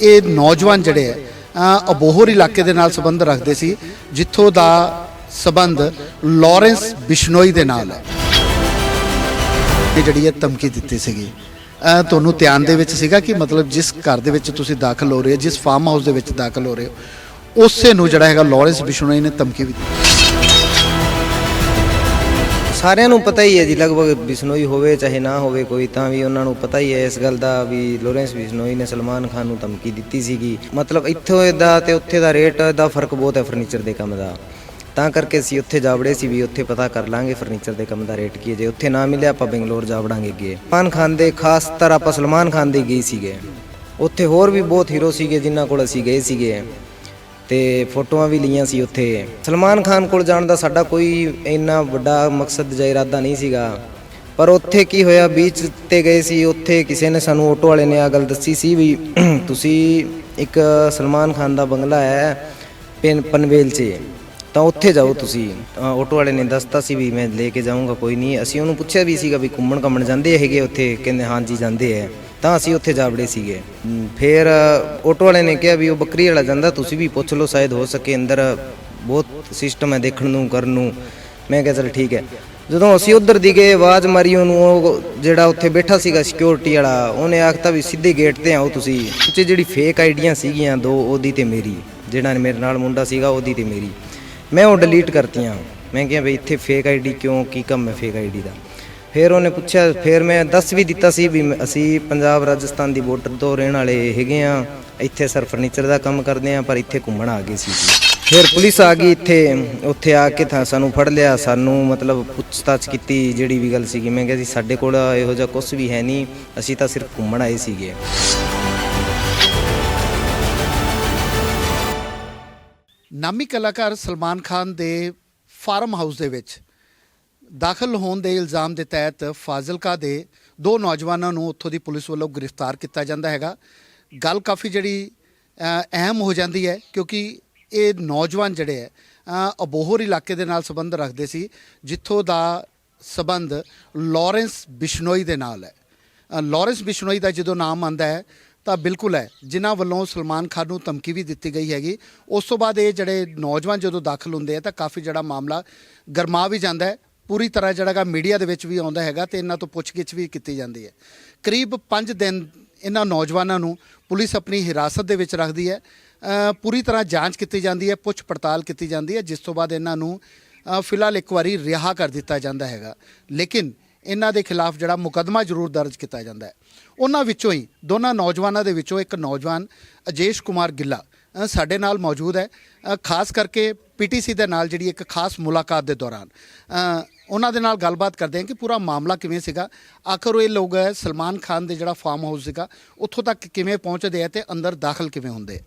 ਇਹ ਨੌਜਵਾਨ ਜਿਹੜੇ ਹੈ ਅਬੋਹਰ ਇਲਾਕੇ ਦੇ ਨਾਲ ਸੰਬੰਧ ਰੱਖਦੇ ਸੀ, ਜਿੱਥੋਂ ਦਾ ਸੰਬੰਧ ਲਾਰੈਂਸ ਬਿਸ਼ਨੋਈ ਦੇ ਨਾਲ ਹੈ। ਇਹ ਜਿਹੜੀ ਹੈ ਧਮਕੀ ਦਿੱਤੀ ਸੀਗੀ ਤੁਹਾਨੂੰ ਧਿਆਨ ਦੇ ਵਿੱਚ ਸੀਗਾ ਕਿ ਮਤਲਬ ਜਿਸ ਘਰ ਦੇ ਵਿੱਚ ਤੁਸੀਂ ਦਾਖਲ ਹੋ ਰਹੇ ਹੋ, ਜਿਸ ਫਾਰਮ ਹਾਊਸ ਦੇ ਵਿੱਚ ਦਾਖਲ ਹੋ ਰਹੇ ਹੋ, ਉਸੇ ਨੂੰ ਜਿਹੜਾ ਹੈਗਾ ਲਾਰੈਂਸ ਬਿਸ਼ਨੋਈ ਨੇ ਧਮਕੀ ਵੀ ਦਿੱਤੀ। ਸਾਰਿਆਂ ਨੂੰ ਪਤਾ ਹੀ ਹੈ ਜੀ, ਲਗਭਗ ਬਿਸ਼ਨੋਈ ਹੋਵੇ, ਚਾਹੇ ਨਾ ਹੋਵੇ ਕੋਈ, ਤਾਂ ਵੀ ਉਹਨਾਂ ਨੂੰ ਪਤਾ ਹੀ ਹੈ ਇਸ ਗੱਲ ਦਾ ਵੀ ਲੋਰੈਂਸ ਬਿਸ਼ਨੋਈ ਨੇ ਸਲਮਾਨ ਖਾਨ ਨੂੰ ਧਮਕੀ ਦਿੱਤੀ ਸੀਗੀ। ਮਤਲਬ ਇੱਥੋਂ ਦਾ ਤੇ ਉੱਥੇ ਦਾ ਰੇਟ ਦਾ ਫ਼ਰਕ ਬਹੁਤ ਹੈ ਫਰਨੀਚਰ ਦੇ ਕੰਮ ਦਾ। ਤਾਂ ਕਰਕੇ ਅਸੀਂ ਉੱਥੇ ਜਾਵੜੇ ਸੀ ਵੀ ਉੱਥੇ ਪਤਾ ਕਰ ਲਾਂਗੇ ਫਰਨੀਚਰ ਦੇ ਕੰਮ ਦਾ ਰੇਟ ਕੀ ਹੈ। ਜੇ ਉੱਥੇ ਨਾ ਮਿਲਿਆ, ਆਪਾਂ ਬੰਗਲੌਰ ਜਾਵੜਾਂਗੇ ਅੱਗੇ। ਸਲਮਾਨ ਖਾਨ ਦੇ, ਖਾਸ ਤਰ ਆਪਾਂ ਸਲਮਾਨ ਖਾਨ ਦੇ ਗਏ ਸੀਗੇ। ਉੱਥੇ ਹੋਰ ਵੀ ਬਹੁਤ ਹੀਰੋ ਸੀਗੇ, ਜਿਨ੍ਹਾਂ ਕੋਲ ਅਸੀਂ ਗਏ ਸੀਗੇ। ਤੇ ਫੋਟੋਆਂ ਵੀ ਲਈਆਂ ਸੀ ਉੱਥੇ। ਸਲਮਾਨ ਖਾਨ ਕੋਲ ਜਾਣ ਦਾ ਸਾਡਾ ਕੋਈ ਇੰਨਾ ਵੱਡਾ ਮਕਸਦ ਜਾਂ ਇਰਾਦਾ ਨਹੀਂ ਸੀਗਾ। ਪਰ ਉੱਥੇ ਕੀ ਹੋਇਆ ਬੀਚ ਤੇ ਗਏ ਸੀ ਉੱਥੇ ਕਿਸੇ ਨੇ ਸਾਨੂੰ ਆਟੋ ਵਾਲੇ ਨੇ ਆ ਗੱਲ ਦੱਸੀ ਸੀ ਵੀ ਤੁਸੀਂ ਇੱਕ ਸਲਮਾਨ ਖਾਨ ਦਾ ਬੰਗਲਾ ਹੈ ਪਨ ਪਨਵੇਲ 'ਚ। ਤਾਂ ਉੱਥੇ ਜਾਓ ਤੁਸੀਂ। ਅ, ਆਟੋ ਵਾਲੇ ਨੇ ਦੱਸਤਾ ਸੀ ਵੀ ਮੈਂ ਲੈ ਕੇ ਜਾਊਂਗਾ ਕੋਈ ਨਹੀਂ। ਅਸੀਂ ਉਹਨੂੰ ਪੁੱਛਿਆ ਵੀ ਸੀਗਾ ਵੀ ਘੁੰਮਣ ਘੁੰਮਣ ਜਾਂਦੇ ਹੈਗੇ ਉੱਥੇ? ਕਹਿੰਦੇ ਹਾਂਜੀ ਜਾਂਦੇ ਹੈ। ਤਾਂ ਅਸੀਂ ਉੱਥੇ ਜਾਵੜੇ ਸੀਗੇ। ਫਿਰ ਅ, ਆਟੋ ਵਾਲੇ ਨੇ ਕਿਹਾ ਵੀ ਉਹ ਬੱਕਰੀ ਵਾਲਾ ਜਾਂਦਾ ਤੁਸੀਂ ਵੀ ਪੁੱਛ ਲਓ ਸ਼ਾਇਦ ਹੋ ਸਕੇ ਅੰਦਰ ਬਹੁਤ ਸਿਸਟਮ ਹੈ ਦੇਖਣ ਨੂੰ ਕਰਨ ਨੂੰ। ਮੈਂ ਕਿਹਾ ਚਲ ਠੀਕ ਹੈ। ਜਦੋਂ ਅਸੀਂ ਉਧਰ ਦੀ ਗਏ ਆਵਾਜ਼ ਮਾਰੀ ਉਹਨੂੰ ਉਹ ਜਿਹੜਾ ਉੱਥੇ ਬੈਠਾ ਸੀਗਾ ਸਿਕਿਉਰਿਟੀ ਵਾਲਾ ਉਹਨੇ ਆਖਤਾ ਵੀ ਸਿੱਧੇ ਗੇਟ ਤੇ ਆਓ ਤੁਸੀਂ। ਉੱਚੇ ਜਿਹੜੀ ਫੇਕ ਆਈਡੀਆਂ ਸੀਗੀਆਂ ਦੋ ਉਹਦੀ ਤੇ ਮੇਰੀ। ਜਿਹੜਾ ਮੇਰੇ ਨਾਲ ਮੁੰਡਾ ਸੀਗਾ ਉਹਦੀ ਤੇ ਮੇਰੀ। ਮੈਂ ਉਹ ਡਿਲੀਟ ਕਰਤੀਆਂ। ਮੈਂ ਕਿਹਾ ਬਈ ਇੱਥੇ ਫੇਕ ਆਈਡੀ ਕਿਉਂ ਕੀ ਕੰਮ ਹੈ ਫੇਕ ਆਈਡੀ ਦਾ? ਫਿਰ ਉਹਨੇ ਪੁੱਛਿਆ, ਫਿਰ ਮੈਂ ਦੱਸ ਵੀ ਦਿੱਤਾ ਸੀ ਵੀ ਅਸੀਂ ਪੰਜਾਬ ਰਾਜਸਥਾਨ ਦੀ ਬਾਰਡਰ ਤੋਂ ਰਹਿਣ ਵਾਲੇ ਹੈਗੇ ਆ ਇੱਥੇ ਸਰ ਫਰਨੀਚਰ ਦਾ ਕੰਮ ਕਰਦੇ ਆ ਪਰ ਇੱਥੇ ਘੁੰਮਣ ਆ ਗਏ ਸੀ ਫਿਰ ਪੁਲਿਸ ਆ ਗਈ ਇੱਥੇ, ਉੱਥੇ ਆ ਕੇ ਤਾਂ ਸਾਨੂੰ ਫੜ ਲਿਆ। ਸਾਨੂੰ ਮਤਲਬ ਪੁੱਛਤਾਛ ਕੀਤੀ ਜਿਹੜੀ ਵੀ ਗੱਲ ਸੀਗੀ। ਮੈਂ ਕਿਹਾ ਜੀ, ਸਾਡੇ ਕੋਲ ਇਹੋ ਜਿਹਾ ਕੁਝ ਵੀ ਹੈ ਨਹੀਂ। ਅਸੀਂ ਤਾਂ ਸਿਰਫ ਘੁੰਮਣ ਆਏ ਸੀਗੇ। ਨਾਮੀ ਕਲਾਕਾਰ ਸਲਮਾਨ ਖਾਨ ਦੇ ਫਾਰਮ ਹਾਊਸ ਦੇ ਵਿੱਚ ਦਾਖਲ ਹੋਣ ਦੇ ਇਲਜ਼ਾਮ ਦੇ ਤਹਿਤ ਫਾਜ਼ਿਲਕਾ ਦੇ ਦੋ ਨੌਜਵਾਨਾਂ ਨੂੰ ਉੱਥੋਂ ਦੀ ਪੁਲਿਸ ਵੱਲੋਂ ਗ੍ਰਿਫਤਾਰ ਕੀਤਾ ਜਾਂਦਾ ਹੈਗਾ। ਗੱਲ ਕਾਫੀ ਜਿਹੜੀ ਅਹਿਮ ਹੋ ਜਾਂਦੀ ਹੈ ਕਿਉਂਕਿ ਇਹ ਨੌਜਵਾਨ ਜਿਹੜੇ ਹੈ ਅਬੋਹਰ ਇਲਾਕੇ ਦੇ ਨਾਲ ਸੰਬੰਧ ਰੱਖਦੇ ਸੀ ਜਿੱਥੋਂ ਦਾ ਸੰਬੰਧ ਲਾਰੈਂਸ ਬਿਸ਼ਨੋਈ ਦੇ ਨਾਲ ਹੈ। ਅ, ਲਾਰੈਂਸ ਬਿਸ਼ਨੋਈ ਦਾ ਜਦੋਂ ਨਾਮ ਆਂਦਾ ਹੈ ਤਾਂ ਬਿਲਕੁਲ ਹੈ। ਜਿਨ੍ਹਾਂ ਵੱਲੋਂ ਸਲਮਾਨ ਖਾਨ ਨੂੰ ਧਮਕੀ ਵੀ ਦਿੱਤੀ ਗਈ ਹੈਗੀ। ਉਸ ਤੋਂ ਬਾਅਦ ਇਹ ਜਿਹੜੇ ਨੌਜਵਾਨ ਜਦੋਂ ਦਾਖਲ ਹੁੰਦੇ ਆ ਤਾਂ ਕਾਫੀ ਜਿਹੜਾ ਮਾਮਲਾ ਗਰਮਾ ਵੀ ਜਾਂਦਾ ਹੈ। ਪੂਰੀ ਤਰ੍ਹਾਂ ਜਿਹੜਾਗਾ ਮੀਡੀਆ ਦੇ ਵਿੱਚ ਵੀ ਆਉਂਦਾ ਹੈਗਾ ਤੇ ਇਹਨਾਂ ਤੋਂ ਪੁੱਛਗਿੱਛ ਵੀ ਕੀਤੀ ਜਾਂਦੀ ਹੈ। ਕਰੀਬ 5 ਦਿਨ ਇਹਨਾਂ ਨੌਜਵਾਨਾਂ ਨੂੰ ਪੁਲਿਸ ਆਪਣੀ ਹਿਰਾਸਤ ਦੇ ਵਿੱਚ ਰੱਖਦੀ ਹੈ। ਪੂਰੀ ਤਰ੍ਹਾਂ ਜਾਂਚ ਕੀਤੀ ਜਾਂਦੀ ਹੈ, ਪੁੱਛ ਪੜਤਾਲ ਕੀਤੀ ਜਾਂਦੀ ਹੈ, ਜਿਸ ਤੋਂ ਬਾਅਦ ਇਹਨਾਂ ਨੂੰ ਫਿਲਹਾਲ ਇੱਕ ਵਾਰੀ ਰਿਹਾ ਕਰ ਦਿੱਤਾ ਜਾਂਦਾ ਹੈਗਾ। ਲੇਕਿਨ ਇਹਨਾਂ ਦੇ ਖਿਲਾਫ ਜਿਹੜਾ ਮੁਕੱਦਮਾ ਜ਼ਰੂਰ ਦਰਜ ਕੀਤਾ ਜਾਂਦਾ ਹੈ। ਉਹਨਾਂ ਵਿੱਚੋਂ ਹੀ, ਦੋਨਾਂ ਨੌਜਵਾਨਾਂ ਦੇ ਵਿੱਚੋਂ ਇੱਕ ਨੌਜਵਾਨ, ਅਜੇਸ਼ ਕੁਮਾਰ ਗਿੱਲਾ ਸਾਡੇ ਨਾਲ ਮੌਜੂਦ ਹੈ। ਖਾਸ ਕਰਕੇ ਪੀਟੀਸੀ ਦੇ ਨਾਲ ਜਿਹੜੀ ਇੱਕ ਖਾਸ ਮੁਲਾਕਾਤ ਦੇ ਦੌਰਾਨ। ਉਹਨਾਂ ਦੇ ਨਾਲ ਗੱਲਬਾਤ ਕਰਦੇ ਹਾਂ ਕਿ ਪੂਰਾ ਮਾਮਲਾ ਕਿਵੇਂ ਸੀਗਾ। ਆਖਰ ਉਹ ਇਹ ਲੋਕ ਹੈ, ਸਲਮਾਨ ਖਾਨ ਦੇ ਜਿਹੜਾ ਫਾਰਮ ਹਾਊਸ ਸੀਗਾ ਉੱਥੋਂ ਤੱਕ ਕਿਵੇਂ ਪਹੁੰਚਦੇ ਆ ਤੇ ਅੰਦਰ ਦਾਖਲ ਕਿਵੇਂ ਹੁੰਦੇ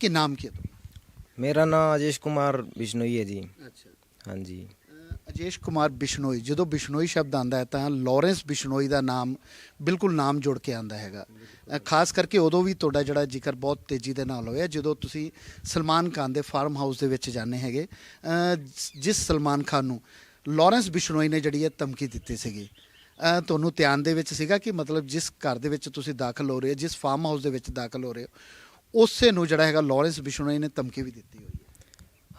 ਕੀ ਨਾਮ ਕੀ ਹੈ ਮੇਰਾ ਨਾਮ ਅਜੇਸ਼ ਕੁਮਾਰ ਬਿਸ਼ਨੋਈ ਹੈ ਜੀ। ਅੱਛਾ। ਹਾਂਜੀ। ਅਜੇਸ਼ ਕੁਮਾਰ ਬਿਸ਼ਨੋਈ, ਜਦੋਂ ਬਿਸ਼ਨੋਈ ਸ਼ਬਦ ਆਂਦਾ ਹੈ ਤਾਂ ਲਾਰੈਂਸ ਬਿਸ਼ਨੋਈ ਦਾ ਨਾਮ ਬਿਲਕੁਲ ਨਾਮ ਜੁੜ ਕੇ ਆਂਦਾ ਹੈਗਾ। ਖਾਸ ਕਰਕੇ ਉਦੋਂ ਵੀ ਤੁਹਾਡਾ ਜਿਹੜਾ ਜ਼ਿਕਰ ਬਹੁਤ ਤੇਜ਼ੀ ਦੇ ਨਾਲ ਹੋਇਆ, ਜਦੋਂ ਤੁਸੀਂ ਸਲਮਾਨ ਖਾਨ ਦੇ ਫਾਰਮ ਹਾਊਸ ਦੇ ਵਿੱਚ ਜਾਂਦੇ ਹੈਗੇ। ਜਿਸ ਸਲਮਾਨ ਖਾਨ ਨੂੰ ਲਾਰੈਂਸ ਬਿਸ਼ਨੋਈ ਨੇ ਜਿਹੜੀ ਹੈ ਧਮਕੀ ਦਿੱਤੀ ਸੀਗੀ ਤੁਹਾਨੂੰ ਧਿਆਨ ਦੇ ਵਿੱਚ ਸੀਗਾ ਕਿ ਮਤਲਬ ਜਿਸ ਘਰ ਦੇ ਵਿੱਚ ਤੁਸੀਂ ਦਾਖਲ ਹੋ ਰਹੇ ਹੋ, ਜਿਸ ਫਾਰਮ ਹਾਊਸ ਦੇ ਵਿੱਚ ਦਾਖਲ ਹੋ ਰਹੇ ਹੋ, ਉਸੇ ਨੂੰ ਜਿਹੜਾ ਹੈਗਾ ਲਾਰੈਂਸ ਬਿਸ਼ਨੋਈ ਨੇ ਧਮਕੀ ਵੀ ਦਿੱਤੀ ਹੋਈ ਹੈ।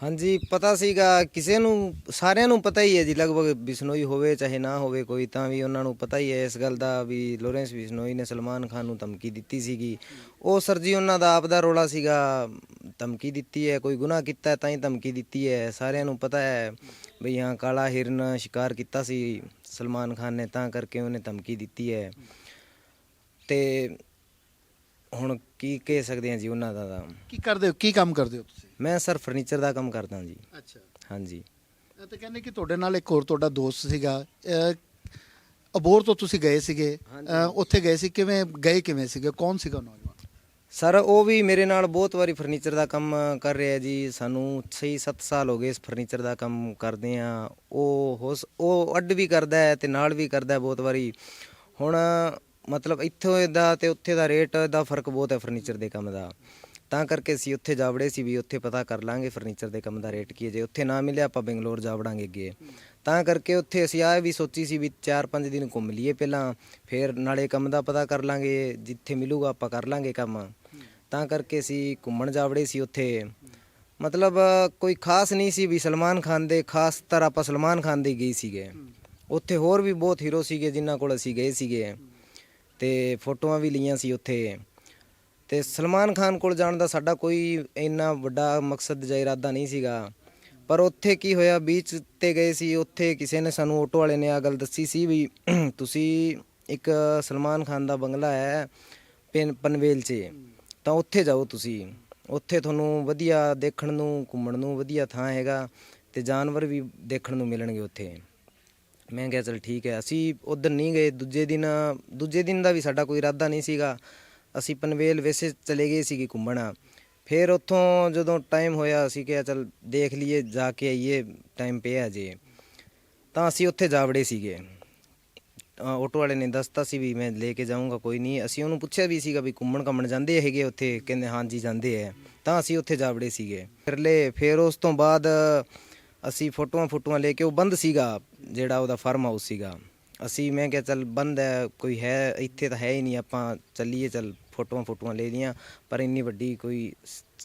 ਹਾਂਜੀ, ਪਤਾ ਸੀਗਾ, ਕਿਸੇ ਨੂੰ, ਸਾਰਿਆਂ ਨੂੰ ਪਤਾ ਹੀ ਹੈ ਜੀ, ਲਗਭਗ ਬਿਸ਼ਨੋਈ ਹੋਵੇ, ਚਾਹੇ ਨਾ ਹੋਵੇ ਕੋਈ, ਤਾਂ ਵੀ ਉਹਨਾਂ ਨੂੰ ਪਤਾ ਹੀ ਹੈ ਇਸ ਗੱਲ ਦਾ ਵੀ ਲੋਰੈਂਸ ਬਿਸ਼ਨੋਈ ਨੇ ਸਲਮਾਨ ਖਾਨ ਨੂੰ ਧਮਕੀ ਦਿੱਤੀ ਸੀਗੀ। ਉਹ ਸਰ ਜੀ, ਉਹਨਾਂ ਦਾ ਆਪ ਦਾ ਰੋਲਾ ਸੀਗਾ, ਧਮਕੀ ਦਿੱਤੀ ਹੈ, ਕੋਈ ਗੁਨਾਹ ਕੀਤਾ, ਤਾਂ ਹੀ ਧਮਕੀ ਦਿੱਤੀ ਹੈ, ਸਾਰਿਆਂ ਨੂੰ ਪਤਾ ਹੈ ਵੀ ਹਾਂ, ਕਾਲਾ ਹਿਰਨ ਸ਼ਿਕਾਰ ਕੀਤਾ ਸੀ ਸਲਮਾਨ ਖਾਨ ਨੇ, ਤਾਂ ਕਰਕੇ ਉਹਨੇ ਧਮਕੀ ਦਿੱਤੀ ਹੈ। ਤੇ ਹੁਣ ਕੀ ਕਹਿ ਸਕਦੇ ਹਾਂ ਜੀ ਉਹਨਾਂ ਦਾ ਤਾਂ। ਕੀ ਕਰਦੇ ਹੋ? ਕੀ ਕੰਮ ਕਰਦੇ ਹੋ ਤੁਸੀਂ? ਮੈਂ ਸਰ ਫਰਨੀਚਰ ਦਾ ਕੰਮ ਕਰਦਾ ਜੀ। ਅੱਛਾ। ਹਾਂਜੀ। ਤੇ ਕਹਿੰਦੇ ਕਿ ਤੁਹਾਡੇ ਨਾਲ ਇੱਕ ਹੋਰ ਤੁਹਾਡਾ ਦੋਸਤ ਸੀਗਾ। ਅਬੋਰ ਤੋਂ ਤੁਸੀਂ ਗਏ ਸੀਗੇ। ਉੱਥੇ ਗਏ ਸੀ। ਕਿਵੇਂ ਗਏ ਕਿਵੇਂ ਸੀਗੇ? ਕੌਣ ਸੀਗਾ ਨੌਜਵਾਨ? ਸਰ ਉਹ ਵੀ ਮੇਰੇ ਨਾਲ ਬਹੁਤ ਵਾਰੀ ਫਰਨੀਚਰ ਦਾ ਕੰਮ ਕਰ ਰਿਹਾ ਜੀ। ਸਾਨੂੰ 6-7 ਸਾਲ ਹੋ ਗਏ ਇਸ ਫਰਨੀਚਰ ਦਾ ਕੰਮ ਕਰਦੇ ਆ ਉਹ ਉਹ ਅੱਡ ਵੀ ਕਰਦਾ ਹੈ ਤੇ ਨਾਲ ਵੀ ਕਰਦਾ ਬਹੁਤ ਵਾਰੀ। ਹੁਣ ਮਤਲਬ ਇੱਥੋਂ ਦਾ ਤੇ ਉੱਥੇ ਦਾ ਰੇਟ ਦਾ ਫ਼ਰਕ ਬਹੁਤ ਹੈ ਫਰਨੀਚਰ ਦੇ ਕੰਮ ਦਾ। ਤਾਂ ਕਰਕੇ ਅਸੀਂ ਉੱਥੇ ਜਾਵੜੇ ਸੀ ਵੀ ਉੱਥੇ ਪਤਾ ਕਰ ਲਾਂਗੇ ਫਰਨੀਚਰ ਦੇ ਕੰਮ ਦਾ ਰੇਟ ਕੀ ਹੈ। ਜੇ ਉੱਥੇ ਨਾ ਮਿਲਿਆ ਆਪਾਂ ਬੰਗਲੌਰ ਜਾਵੜਾਂਗੇ ਅੱਗੇ। ਤਾਂ ਕਰਕੇ ਉੱਥੇ ਅਸੀਂ ਆ ਵੀ ਸੋਚੀ ਸੀ ਵੀ 4-5 ਦਿਨ ਘੁੰਮ ਲਈਏ ਪਹਿਲਾਂ, ਫਿਰ ਨਾਲੇ ਕੰਮ ਦਾ ਪਤਾ ਕਰ ਲਾਂਗੇ, ਜਿੱਥੇ ਮਿਲੂਗਾ ਆਪਾਂ ਕਰ ਲਾਂਗੇ ਕੰਮ। ਤਾਂ ਕਰਕੇ ਅਸੀਂ ਘੁੰਮਣ ਜਾਵੜੇ ਸੀ ਉੱਥੇ। ਮਤਲਬ ਕੋਈ ਖਾਸ ਨਹੀਂ ਸੀ ਵੀ ਸਲਮਾਨ ਖਾਨ ਦੇ, ਖਾਸ ਤਰ੍ਹਾਂ ਆਪਾਂ ਸਲਮਾਨ ਖਾਨ ਦੇ ਗਈ ਸੀਗੇ। ਉੱਥੇ ਹੋਰ ਵੀ ਬਹੁਤ ਹੀਰੋ ਸੀਗੇ ਜਿਨ੍ਹਾਂ ਕੋਲ ਅਸੀਂ ਗਏ ਸੀਗੇ। ਤੇ ਫੋਟੋਆਂ ਵੀ ਲਈਆਂ ਸੀ ਉੱਥੇ। ਤੇ ਸਲਮਾਨ ਖਾਨ ਕੋਲ ਜਾਣ ਦਾ ਸਾਡਾ ਕੋਈ ਇੰਨਾ ਵੱਡਾ ਮਕਸਦ ਜਾਂ ਇਰਾਦਾ ਨਹੀਂ ਸੀਗਾ। ਪਰ ਉੱਥੇ ਕੀ ਹੋਇਆ ਬੀਚ ਤੇ ਗਏ ਸੀ, ਉੱਥੇ ਕਿਸੇ ਨੇ ਸਾਨੂੰ ਆਟੋ ਵਾਲੇ ਨੇ ਆ ਗੱਲ ਦੱਸੀ ਸੀ ਵੀ ਤੁਸੀਂ ਇੱਕ ਸਲਮਾਨ ਖਾਨ ਦਾ ਬੰਗਲਾ ਹੈ ਪਨਵੇਲ 'ਚ। ਤਾਂ ਉੱਥੇ ਜਾਓ ਤੁਸੀਂ। ਉੱਥੇ ਤੁਹਾਨੂੰ ਵਧੀਆ ਦੇਖਣ ਨੂੰ, ਘੁੰਮਣ ਨੂੰ ਵਧੀਆ ਥਾਂ ਹੈਗਾ ਤੇ ਜਾਨਵਰ ਵੀ ਦੇਖਣ ਨੂੰ ਮਿਲਣਗੇ ਉੱਥੇ। ਮੈਂ ਕਿਹਾ ਚਲ ਠੀਕ ਹੈ ਅਸੀਂ ਉਧਰ ਨਹੀਂ ਗਏ ਦੂਜੇ ਦਿਨ ਦੂਜੇ ਦਿਨ ਦਾ ਵੀ ਸਾਡਾ ਕੋਈ ਇਰਾਦਾ ਨਹੀਂ ਸੀਗਾ। ਅਸੀਂ ਪਨਵੇਲ ਵੈਸੇ ਚਲੇ ਗਏ ਸੀਗੇ ਘੁੰਮਣ। ਫਿਰ ਉੱਥੋਂ ਜਦੋਂ ਟਾਈਮ ਹੋਇਆ ਅਸੀਂ ਕਿਹਾ ਚਲ ਦੇਖ ਲਈਏ ਜਾ ਕੇ ਆਈਏ ਟਾਈਮ ਪਿਆ ਜੇ ਤਾਂ ਅਸੀਂ ਉੱਥੇ ਜਾਵੜੇ ਸੀਗੇ। ਅ, ਆਟੋ ਵਾਲੇ ਨੇ ਦੱਸਤਾ ਸੀ ਵੀ ਮੈਂ ਲੈ ਕੇ ਜਾਊਂਗਾ ਕੋਈ ਨਹੀਂ। ਅਸੀਂ ਉਹਨੂੰ ਪੁੱਛਿਆ ਵੀ ਸੀਗਾ ਵੀ ਘੁੰਮਣ ਘੁੰਮਣ ਜਾਂਦੇ ਹੈਗੇ ਉੱਥੇ? ਕਹਿੰਦੇ ਹਾਂਜੀ ਜਾਂਦੇ ਐ ਤਾਂ ਅਸੀਂ ਉੱਥੇ ਜਾਵੜੇ ਸੀਗੇ। ਫਿਰਲੇ ਫਿਰ ਉਸ ਤੋਂ ਬਾਅਦ ਅਸੀਂ ਫੋਟੋਆਂ ਫੋਟੋਆਂ ਲੈ ਕੇ ਉਹ ਬੰਦ ਸੀਗਾ, ਜਿਹੜਾ ਉਹਦਾ ਫਾਰਮ ਹਾਊਸ ਸੀਗਾ। ਅਸੀਂ ਮੈਂ ਕਿਹਾ ਚੱਲ ਬੰਦ ਹੈ, ਕੋਈ ਹੈ, ਇੱਥੇ ਤਾਂ ਹੈ ਹੀ ਨਹੀਂ, ਆਪਾਂ ਚੱਲੀਏ, ਚੱਲ ਫੋਟੋਆਂ ਫੋਟੋਆਂ ਲੈ ਲੀਆਂ ਪਰ ਇੰਨੀ ਵੱਡੀ ਕੋਈ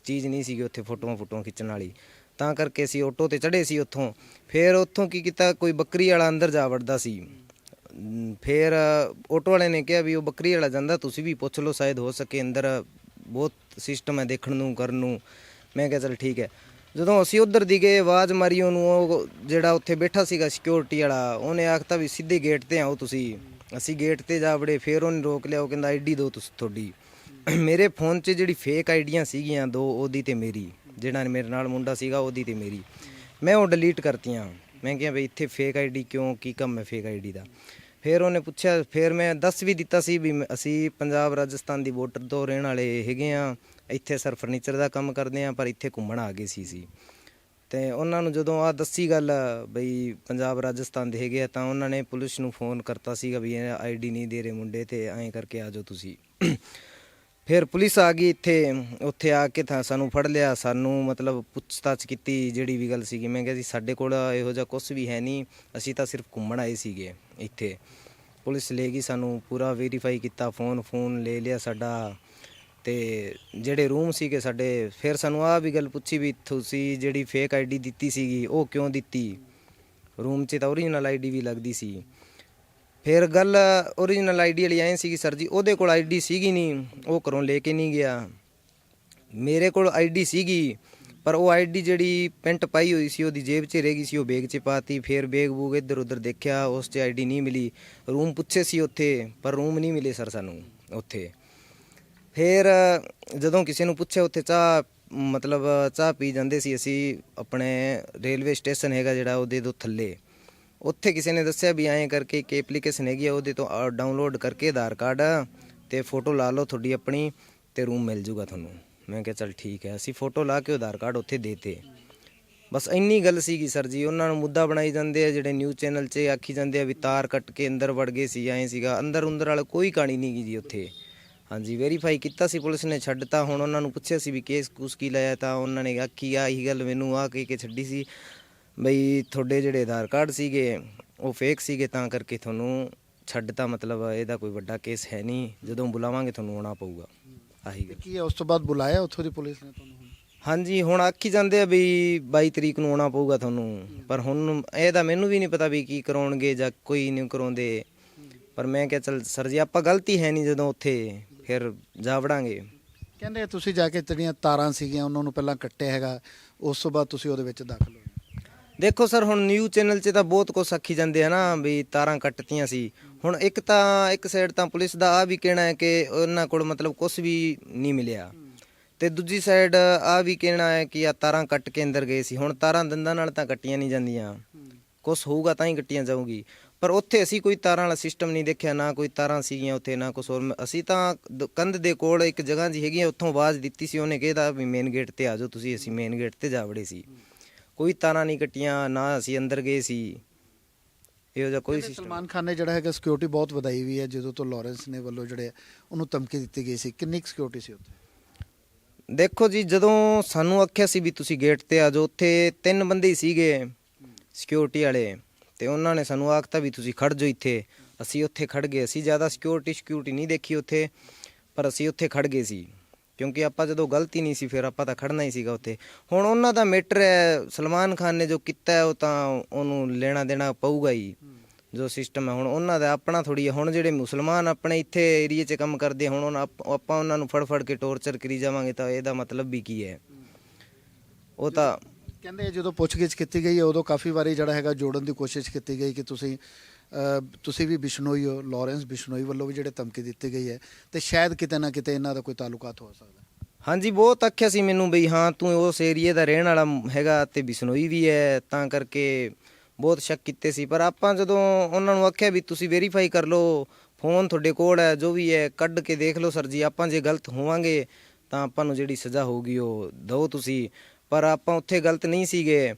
ਚੀਜ਼ ਨਹੀਂ ਸੀਗੀ ਉੱਥੇ ਫੋਟੋਆਂ ਫੋਟੋਆਂ ਖਿੱਚਣ ਵਾਲੀ। ਤਾਂ ਕਰਕੇ ਅਸੀਂ ਆਟੋ ਤੇ ਚੜ੍ਹੇ ਸੀ ਉੱਥੋਂ। ਫਿਰ ਉੱਥੋਂ ਕੀ ਕੀਤਾ, ਕੋਈ ਬੱਕਰੀ ਵਾਲਾ ਅੰਦਰ ਜਾ ਵੜਦਾ ਸੀ। ਫਿਰ ਆਟੋ ਵਾਲੇ ਨੇ ਕਿਹਾ ਵੀ ਉਹ ਬੱਕਰੀ ਵਾਲਾ ਜਾਂਦਾ, ਤੁਸੀਂ ਵੀ ਪੁੱਛ ਲਓ, ਸ਼ਾਇਦ ਹੋ ਸਕੇ ਅੰਦਰ। ਬਹੁਤ ਸਿਸਟਮ ਹੈ ਦੇਖਣ ਨੂੰ, ਕਰਨ ਨੂੰ। ਮੈਂ ਕਿਹਾ ਚਲ ਠੀਕ ਹੈ। ਜਦੋਂ ਅਸੀਂ ਉਧਰ ਦੀ ਗਏ, ਆਵਾਜ਼ ਮਾਰੀ ਉਹਨੂੰ, ਉਹ ਜਿਹੜਾ ਉੱਥੇ ਬੈਠਾ ਸੀਗਾ ਸਿਕਿਉਰਿਟੀ ਵਾਲਾ, ਉਹਨੇ ਆਖਤਾ ਵੀ ਸਿੱਧੇ ਗੇਟ ਤੇ ਆਓ ਤੁਸੀਂ। ਅਸੀਂ ਗੇਟ ਤੇ ਜਾ ਵੜੇ, ਫਿਰ ਉਹਨੇ ਰੋਕ ਲਿਆ, ਉਹ ਕਹਿੰਦਾ ਆਈਡੀ ਦਿਓ ਤੁਸੀਂ, ਤੁਹਾਡੀ। ਮੇਰੇ ਫੋਨ 'ਚ ਜਿਹੜੀ ਫੇਕ ਆਈਡੀਆਂ ਸੀਗੀਆਂ, ਦੋ, ਉਹਦੀ ਤੇ ਮੇਰੀ। ਜਿਹੜਾ ਮੇਰੇ ਨਾਲ ਮੁੰਡਾ ਸੀਗਾ, ਉਹਦੀ ਤੇ ਮੇਰੀ। ਮੈਂ ਉਹ ਡਿਲੀਟ ਕਰਤੀਆਂ। ਮੈਂ ਕਿਹਾ ਬਈ ਇੱਥੇ ਫੇਕ ਆਈਡੀ ਕਿਉਂ, ਕੀ ਕੰਮ ਹੈ ਫੇਕ ਆਈਡੀ ਦਾ? ਫਿਰ ਉਹਨੇ ਪੁੱਛਿਆ, ਫਿਰ ਮੈਂ ਦੱਸ ਵੀ ਦਿੱਤਾ ਸੀ ਵੀ ਅਸੀਂ ਪੰਜਾਬ, ਰਾਜਸਥਾਨ ਦੀ ਬਾਰਡਰ ਤੋਂ ਰਹਿਣ ਵਾਲੇ ਹੈਗੇ ਆ। ਇੱਥੇ ਸਰ ਫਰਨੀਚਰ ਦਾ ਕੰਮ ਕਰਦੇ ਆ ਪਰ ਇੱਥੇ ਘੁੰਮਣ ਆ ਗਏ ਸੀ ਸੀ ਤੇ ਉਹਨਾਂ ਨੂੰ ਜਦੋਂ ਆ ਦੱਸੀ ਗੱਲ, ਬਈ ਪੰਜਾਬ, ਰਾਜਸਥਾਨ ਦੇ ਹੈਗੇ ਆ, ਤਾਂ ਉਹਨਾਂ ਨੇ ਪੁਲਿਸ ਨੂੰ ਫੋਨ ਕਰਤਾ ਸੀਗਾ ਵੀ ਇਹ ਆਈਡੀ ਨਹੀਂ ਦੇ ਰਹੇ ਮੁੰਡੇ ਤੇ ਐਂ ਕਰਕੇ ਆ ਜਾਓ ਤੁਸੀਂ। ਫਿਰ ਪੁਲਿਸ ਆ ਗਈ ਇੱਥੇ, ਉੱਥੇ ਆ ਕੇ ਤਾਂ ਸਾਨੂੰ ਫੜ ਲਿਆ। ਸਾਨੂੰ ਮਤਲਬ ਪੁੱਛਤਾਛ ਕੀਤੀ ਜਿਹੜੀ ਵੀ ਗੱਲ ਸੀਗੀ। ਮੈਂ ਕਿਹਾ ਜੀ, ਸਾਡੇ ਕੋਲ ਇਹੋ ਜਿਹਾ ਕੁਝ ਵੀ ਹੈ ਨਹੀਂ। ਅਸੀਂ ਤਾਂ ਸਿਰਫ ਘੁੰਮਣ ਆਏ ਸੀਗੇ ਇੱਥੇ। ਪੁਲਿਸ ਲੈ ਗਈ ਸਾਨੂੰ, ਪੂਰਾ ਵੈਰੀਫਾਈ ਕੀਤਾ ਫੋਨ ਫੋਨ ਲੈ ਲਿਆ ਸਾਡਾ। ਤੇ ਜਿਹੜੇ ਰੂਮ ਸੀਗੇ ਸਾਡੇ, ਫਿਰ ਸਾਨੂੰ ਆ ਵੀ ਗੱਲ ਪੁੱਛੀ ਵੀ ਤੁਸੀਂ ਜਿਹੜੀ ਫੇਕ ਆਈਡੀ ਦਿੱਤੀ ਸੀਗੀ, ਉਹ ਕਿਉਂ ਦਿੱਤੀ? ਰੂਮ 'ਚ ਤਾਂ ਓਰੀਜਨਲ ਆਈਡੀ ਵੀ ਲੱਗਦੀ ਸੀ। ਫਿਰ ਗੱਲ ਓਰੀਜਨਲ ਆਈਡੀ ਵਾਲੀ ਐਂ ਸੀਗੀ ਸਰ ਜੀ, ਉਹਦੇ ਕੋਲ ਆਈਡੀ ਸੀਗੀ ਨਹੀਂ ਉਹ ਘਰੋਂ ਲੈ ਕੇ ਨਹੀਂ ਗਿਆ। ਮੇਰੇ ਕੋਲ ਆਈਡੀ ਸੀਗੀ, ਪਰ ਉਹ ਆਈਡੀ ਜਿਹੜੀ ਪੈਂਟ ਪਾਈ ਹੋਈ ਸੀ, ਉਹਦੀ ਜੇਬ 'ਚ ਰਹਿ ਗਈ ਸੀ, ਉਹ ਬੇਗ 'ਚ ਪਾਤੀ। ਫਿਰ ਬੇਗ ਬੂਗ ਇੱਧਰ ਉੱਧਰ ਦੇਖਿਆ, ਉਸ 'ਚ ਆਈਡੀ ਨਹੀਂ ਮਿਲੀ। ਰੂਮ ਪੁੱਛੇ ਸੀ ਉੱਥੇ, ਪਰ ਰੂਮ ਨਹੀਂ ਮਿਲੇ ਸਰ ਸਾਨੂੰ ਉੱਥੇ। ਫਿਰ ਜਦੋਂ ਕਿਸੇ ਨੂੰ ਪੁੱਛਿਆ, ਉੱਥੇ ਚਾਹ, ਮਤਲਬ ਚਾਹ ਪੀ ਜਾਂਦੇ ਸੀ ਅਸੀਂ ਆਪਣੇ ਰੇਲਵੇ ਸਟੇਸ਼ਨ ਹੈਗਾ ਜਿਹੜਾ ਉਹਦੇ ਤੋਂ ਥੱਲੇ। ਉੱਥੇ ਕਿਸੇ ਨੇ ਦੱਸਿਆ ਵੀ ਐਂ ਕਰਕੇ ਇੱਕ ਐਪਲੀਕੇਸ਼ਨ ਹੈਗੀ ਆ, ਉਹਦੇ ਤੋਂ ਡਾਊਨਲੋਡ ਕਰਕੇ ਆਧਾਰ ਕਾਰਡ ਤੇ ਫੋਟੋ ਲਾ ਲਓ ਤੁਹਾਡੀ ਆਪਣੀ ਤੇ ਰੂਮ ਮਿਲ ਜੂਗਾ ਤੁਹਾਨੂੰ। ਮੈਂ ਕਿਹਾ ਚੱਲ ਠੀਕ ਹੈ, ਅਸੀਂ ਫੋਟੋ ਲਾ ਕੇ ਆਧਾਰ ਕਾਰਡ ਉੱਥੇ ਦੇਤੇ। ਬਸ ਇੰਨੀ ਗੱਲ ਸੀਗੀ ਸਰ ਜੀ, ਉਹਨਾਂ ਨੂੰ ਮੁੱਦਾ ਬਣਾਈ ਜਾਂਦੇ ਆ, ਜਿਹੜੇ ਨਿਊਜ਼ ਚੈਨਲ 'ਚ ਆਖੀ ਜਾਂਦੇ ਆ ਵੀ ਤਾਰ ਕੱਟ ਕੇ ਅੰਦਰ ਵੜ ਗਏ ਸੀ, ਐਂ ਸੀਗਾ। ਅੰਦਰ ਅੰਦਰ ਵਾਲਾ ਕੋਈ ਕਹਾਣੀ ਨਹੀਂ ਗੀ ਜੀ ਉੱਥੇ। ਹਾਂਜੀ ਵੈਰੀਫਾਈ ਕੀਤਾ ਸੀ ਪੁਲਿਸ ਨੇ ਛੱਡਤਾ। ਹੁਣ ਉਹਨਾਂ ਨੂੰ ਪੁੱਛਿਆ ਸੀ ਵੀ ਕੇਸ ਕੂਸ ਕੀ ਲਾਇਆ ਤਾਂ ਉਹਨਾਂ ਨੇ ਆਖੀ ਆ ਇਹੀ ਗੱਲ ਮੈਨੂੰ ਆ ਕੇ ਕੇ ਛੱਡੀ ਸੀ। ਬਈ ਤੁਹਾਡੇ ਜਿਹੜੇ ਆਧਾਰ ਕਾਰਡ ਸੀਗੇ ਉਹ ਫੇਕ ਸੀਗੇ ਤਾਂ ਕਰਕੇ ਤੁਹਾਨੂੰ ਛੱਡਤਾ। ਮਤਲਬ ਇਹਦਾ ਕੋਈ ਵੱਡਾ ਕੇਸ ਹੈ ਨਹੀਂ। ਜਦੋਂ ਬੁਲਾਵਾਂਗੇ ਤੁਹਾਨੂੰ ਆਉਣਾ ਪਊਗਾ। ਆਹੀ ਗੱਲ। ਕੀ ਹੈ ਉਸ ਤੋਂ ਬਾਅਦ ਬੁਲਾਇਆ ਉੱਥੋਂ ਦੀ ਪੁਲਿਸ ਨੇ ਤੁਹਾਨੂੰ ਹੁਣ? ਹਾਂਜੀ ਹੁਣ ਆਖੀ ਜਾਂਦੇ ਆ ਵੀ 22 ਤਰੀਕ ਨੂੰ ਆਉਣਾ ਪਊਗਾ ਤੁਹਾਨੂੰ। ਪਰ ਹੁਣ ਇਹਦਾ ਮੈਨੂੰ ਵੀ ਨਹੀਂ ਪਤਾ ਵੀ ਕੀ ਕਰਾਉਣਗੇ ਜਾਂ ਕੋਈ ਨਹੀਂ ਕਰਾਉਂਦੇ। ਪਰ ਮੈਂ ਕਿਹਾ ਚਲ ਸਰ ਜੀ ਆਪਾਂ ਗਲਤੀ ਹੈ ਨਹੀਂ ਜਦੋਂ ਉੱਥੇ। ਫਿਰ ਜਾ ਵੜਾਂਗੇ ਕਹਿੰਦੇ ਤੁਸੀਂ ਜਾ ਕੇ ਜਿਹੜੀਆਂ ਤਾਰਾਂ ਸੀਗੀਆਂ ਉਹਨਾਂ ਨੂੰ ਪਹਿਲਾਂ ਕੱਟਿਆ ਹੈਗਾ ਉਸ ਤੋਂ ਬਾਅਦ ਤੁਸੀਂ ਉਹਦੇ ਵਿੱਚ ਦਾਖਲ ਹੋਏ। ਦੇਖੋ ਸਰ ਹੁਣ ਨਿਊਜ਼ ਚੈਨਲ 'ਚ ਤਾਂ ਬਹੁਤ ਕੁਝ ਆਖੀ ਜਾਂਦੇ ਆ ਨਾ ਵੀ ਤਾਰਾਂ ਕੱਟਤੀਆਂ ਸੀ। ਹੁਣ ਇੱਕ ਤਾਂ ਇੱਕ ਸਾਈਡ ਤਾਂ ਪੁਲਿਸ ਦਾ ਆ ਵੀ ਕਹਿਣਾ ਹੈ ਕਿ ਉਹਨਾਂ ਕੋਲ ਮਤਲਬ ਕੁਝ ਵੀ ਨਹੀਂ ਮਿਲਿਆ। ਤੇ ਦੂਜੀ ਸਾਈਡ ਆ ਵੀ ਕਹਿਣਾ ਹੈ ਕਿ ਆ ਤਾਰਾਂ ਕੱਟ ਕੇ ਅੰਦਰ ਗਏ ਸੀ। ਹੁਣ ਤਾਰਾਂ ਦੰਦਾਂ ਨਾਲ ਤਾਂ ਕੱਟੀਆਂ ਨਹੀਂ ਜਾਂਦੀਆਂ। ਕੁਝ ਹੋਊਗਾ ਤਾਂ ਹੀ ਕੱਟੀਆਂ ਜਾਊਗੀ। ਪਰ ਉੱਥੇ ਅਸੀਂ ਕੋਈ ਤਾਰਾਂ ਵਾਲਾ ਸਿਸਟਮ ਨਹੀਂ ਦੇਖਿਆ ਨਾ ਕੋਈ ਤਾਰਾਂ ਸੀਗੀਆਂ ਉੱਥੇ ਨਾ ਕੁਝ ਹੋਰ। ਅਸੀਂ ਤਾਂ ਦ- ਕੰਧ ਦੇ ਕੋਲ ਇੱਕ ਜਗ੍ਹਾ ਜੀ ਹੈਗੀ ਆ, ਉੱਥੋਂ ਆਵਾਜ਼ ਦਿੱਤੀ ਸੀ ਉਹਨੇ ਕਿਹਾ ਵੀ ਮੇਨ ਗੇਟ ਤੇ ਆ ਜਾਓ ਤੁਸੀਂ ਅਸੀਂ ਮੇਨ ਗੇਟ ਤੇ ਜਾ ਵੜੇ ਸੀ। ਕੋਈ ਤਾਰਾਂ ਨਹੀਂ ਕੱਟੀਆਂ ਨਾ ਅਸੀਂ ਅੰਦਰ ਗਏ ਸੀ। ਇਹੋ ਜਿਹਾ ਕੋਈ ਸਿਸਟਮ ਸਲਮਾਨ ਖਾਨ ਨੇ ਜਿਹੜਾ ਹੈਗਾ ਸਿਕਿਉਰਿਟੀ ਬਹੁਤ ਵਧਾਈ ਵੀ ਹੈ ਜਦੋਂ ਤੋਂ ਲਾਰੈਂਸ ਨੇ ਵੱਲੋਂ ਜਿਹੜੇ ਉਹਨੂੰ ਧਮਕੀ ਦਿੱਤੀ ਗਈ ਸੀ। ਕਿੰਨੀ ਸਿਕਿਉਰਿਟੀ ਸੀ ਉੱਥੇ? ਦੇਖੋ ਜੀ ਜਦੋਂ ਸਾਨੂੰ ਆਖਿਆ ਸੀ ਵੀ ਤੁਸੀਂ ਗੇਟ ਤੇ ਆ ਜਾਓ ਉੱਥੇ ਤਿੰਨ ਬੰਦੇ ਹੀ ਸੀਗੇ ਸਿਕਿਉਰਿਟੀ ਵਾਲੇ। ਤੇ ਉਹਨਾਂ ਨੇ ਸਾਨੂੰ ਆਖਤਾ ਵੀ ਤੁਸੀਂ ਖੜ ਜਾਓ ਇੱਥੇ। ਅਸੀਂ ਉੱਥੇ ਖੜ ਗਏ। ਅਸੀਂ ਜ਼ਿਆਦਾ ਸਿਕਿਉਰਿਟੀ ਸਿਕਿਉਰਿਟੀ ਨਹੀਂ ਦੇਖੀ ਉੱਥੇ, ਪਰ ਅਸੀਂ ਉੱਥੇ ਖੜ ਗਏ ਸੀ। ਕਿਉਂਕਿ ਆਪਾਂ ਜਦੋਂ ਗਲਤੀ ਨਹੀਂ ਸੀ, ਫਿਰ ਆਪਾਂ ਤਾਂ ਖੜਨਾ ਹੀ ਸੀਗਾ ਉੱਥੇ। ਹੁਣ ਉਹਨਾਂ ਦਾ ਮੈਟਰ ਹੈ, ਸਲਮਾਨ ਖਾਨ ਨੇ ਜੋ ਕੀਤਾ ਉਹ ਤਾਂ ਉਹਨੂੰ ਲੈਣਾ ਦੇਣਾ ਪਊਗਾ ਹੀ। ਜੋ ਸਿਸਟਮ ਹੈ। ਹੁਣ ਉਹਨਾਂ ਦਾ ਆਪਣਾ ਥੋੜੀ ਹੈ। ਹੁਣ ਜਿਹੜੇ ਮੁਸਲਮਾਨ ਆਪਣੇ ਇੱਥੇ ਏਰੀਏ 'ਚ ਕੰਮ ਕਰਦੇ, ਹੁਣ ਉਹਨਾਂ- ਆਪਾਂ ਉਹਨਾਂ ਨੂੰ ਫੜ ਫੜ ਕੇ ਟੌਰਚਰ ਕਰੀ ਜਾਵਾਂਗੇ ਤਾਂ ਇਹਦਾ ਮਤਲਬ ਵੀ ਕੀ ਹੈ? ਉਹ ਤਾਂ ਕਹਿੰਦੇ ਜਦੋਂ ਪੁੱਛਗਿੱਛ ਕੀਤੀ ਗਈ ਹੈ, ਉਦੋਂ ਕਾਫੀ ਵਾਰੀ ਜਿਹੜਾ ਹੈਗਾ ਜੋੜਨ ਦੀ ਕੋਸ਼ਿਸ਼ ਕੀਤੀ ਗਈ ਕਿ ਤੁਸੀਂ ਤੁਸੀਂ ਵੀ ਬਿਸ਼ਨੋਈ ਹੋ, ਲਾਰੈਂਸ ਬਿਸ਼ਨੋਈ ਵੱਲੋਂ ਵੀ ਜਿਹੜੇ ਧਮਕੀ ਦਿੱਤੀ ਗਈ ਹੈ, ਤੇ ਸ਼ਾਇਦ ਕਿਤੇ ਨਾ ਕਿਤੇ ਇਹਨਾਂ ਦਾ ਕੋਈ ਤਾਲੁਕਾਤ ਹੋ ਸਕਦਾ ਹਾਂਜੀ, ਬਹੁਤ ਆਖਿਆ ਸੀ ਮੈਨੂੰ ਬਈ, ਹਾਂ, ਤੂੰ ਉਸ ਏਰੀਏ ਦਾ ਰਹਿਣ ਵਾਲਾ ਹੈਗਾ ਤੇ ਬਿਸਨੋਈ ਵੀ ਹੈ, ਤਾਂ ਕਰਕੇ ਬਹੁਤ ਸ਼ੱਕ ਕੀਤੇ ਸੀ। ਪਰ ਆਪਾਂ ਜਦੋਂ ਉਹਨਾਂ ਨੂੰ ਆਖਿਆ ਵੀ ਤੁਸੀਂ ਵੈਰੀਫਾਈ ਕਰ ਲਓ ਫੋਨ ਤੁਹਾਡੇ ਕੋਲ ਹੈ, ਜੋ ਵੀ ਹੈ, ਕੱਢ ਕੇ ਦੇਖ ਲਓ ਸਰ ਜੀ, ਆਪਾਂ ਜੇ ਗਲਤ ਹੋਵਾਂਗੇ, ਤਾਂ ਆਪਾਂ ਨੂੰ ਜਿਹੜੀ ਸਜ਼ਾ ਹੋਊਗੀ, ਉਹ ਦਿਓ ਤੁਸੀਂ। ਪਰ ਆਪਾਂ ਉੱਥੇ ਗਲਤ ਨਹੀਂ ਸੀਗੇ।